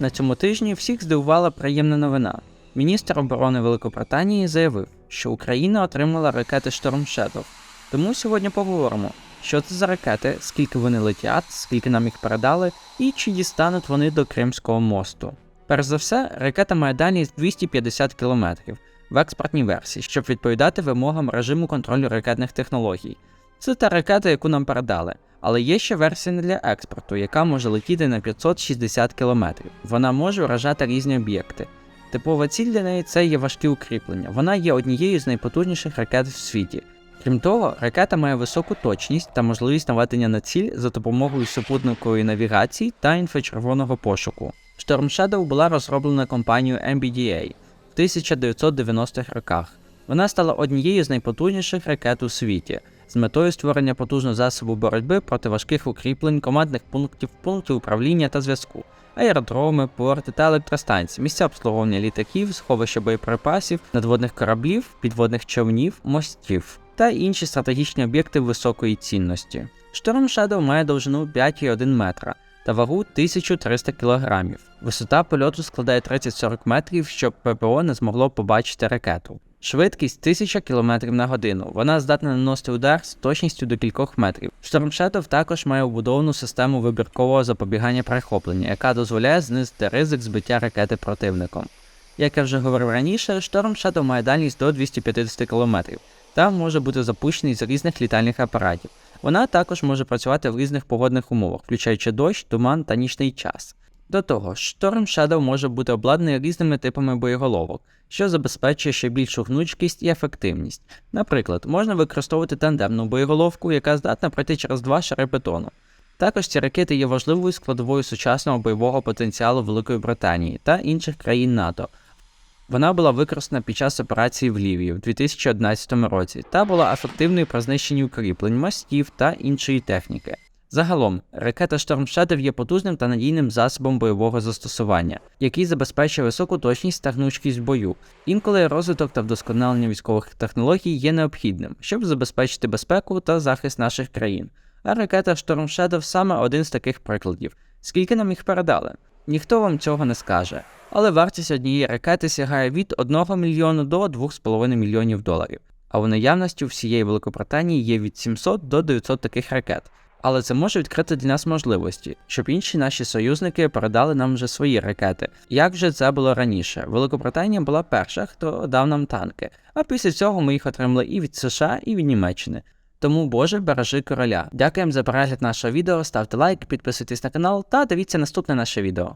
На цьому тижні всіх здивувала приємна новина. Міністр оборони Великобританії заявив, що Україна отримала ракети Storm Shadow. Тому сьогодні поговоримо, що це за ракети, скільки вони летять, скільки нам їх передали, і чи дістануть вони до Кримського мосту. Перш за все, ракета має дальність 250 км в експортній версії, щоб відповідати вимогам режиму контролю ракетних технологій. Це та ракета, яку нам передали. Але є ще версія для експорту, яка може летіти на 560 км. Вона може вражати різні об'єкти. Типова ціль для неї це є важкі укріплення. Вона є однією з найпотужніших ракет в світі. Крім того, ракета має високу точність та можливість наведення на ціль за допомогою супутникової навігації та інфрачервоного пошуку. Storm Shadow була розроблена компанією MBDA в 1990-х роках. Вона стала однією з найпотужніших ракет у світі з метою створення потужного засобу боротьби проти важких укріплень, командних пунктів, пунктів управління та зв'язку, аеродроми, порти та електростанції, місця обслуговування літаків, сховища боєприпасів, надводних кораблів, підводних човнів, мостів та інші стратегічні об'єкти високої цінності. Storm Shadow має довжину 5,1 метра та вагу 1300 кг. Висота польоту складає 30-40 метрів, щоб ППО не змогло побачити ракету. Швидкість 1000 км на годину. Вона здатна наносити удар з точністю до кількох метрів. Storm Shadow також має вбудовану систему вибіркового запобігання перехоплення, яка дозволяє знизити ризик збиття ракети противником. Як я вже говорив раніше, Storm Shadow має дальність до 250 км та може бути запущений з різних літальних апаратів. Вона також може працювати в різних погодних умовах, включаючи дощ, туман та нічний час. До того ж, Storm Shadow може бути обладнаний різними типами боєголовок, що забезпечує ще більшу гнучкість і ефективність. Наприклад, можна використовувати тандемну боєголовку, яка здатна пройти через два шари бетону. Також ці ракети є важливою складовою сучасного бойового потенціалу Великої Британії та інших країн НАТО. Вона була використана під час операції в Лівії в 2011 році та була ефективною при знищенні укріплень, мостів та іншої техніки. Загалом, ракета Storm Shadow є потужним та надійним засобом бойового застосування, який забезпечує високу точність та гнучкість в бою. Інколи розвиток та вдосконалення військових технологій є необхідним, щоб забезпечити безпеку та захист наших країн. А ракета Storm Shadow саме один з таких прикладів. Скільки нам їх передали? Ніхто вам цього не скаже. Але вартість однієї ракети сягає від 1 мільйону до 2,5 мільйонів доларів. А в наявності у всієї Великобританії є від 700 до 900 таких ракет. Але це може відкрити для нас можливості, щоб інші наші союзники передали нам вже свої ракети. Як же це було раніше? Великобританія була перша, хто дав нам танки, а після цього ми їх отримали і від США, і від Німеччини. Тому Боже, бережи короля. Дякуємо за перегляд нашого відео, ставте лайк, підписуйтесь на канал та дивіться наступне наше відео.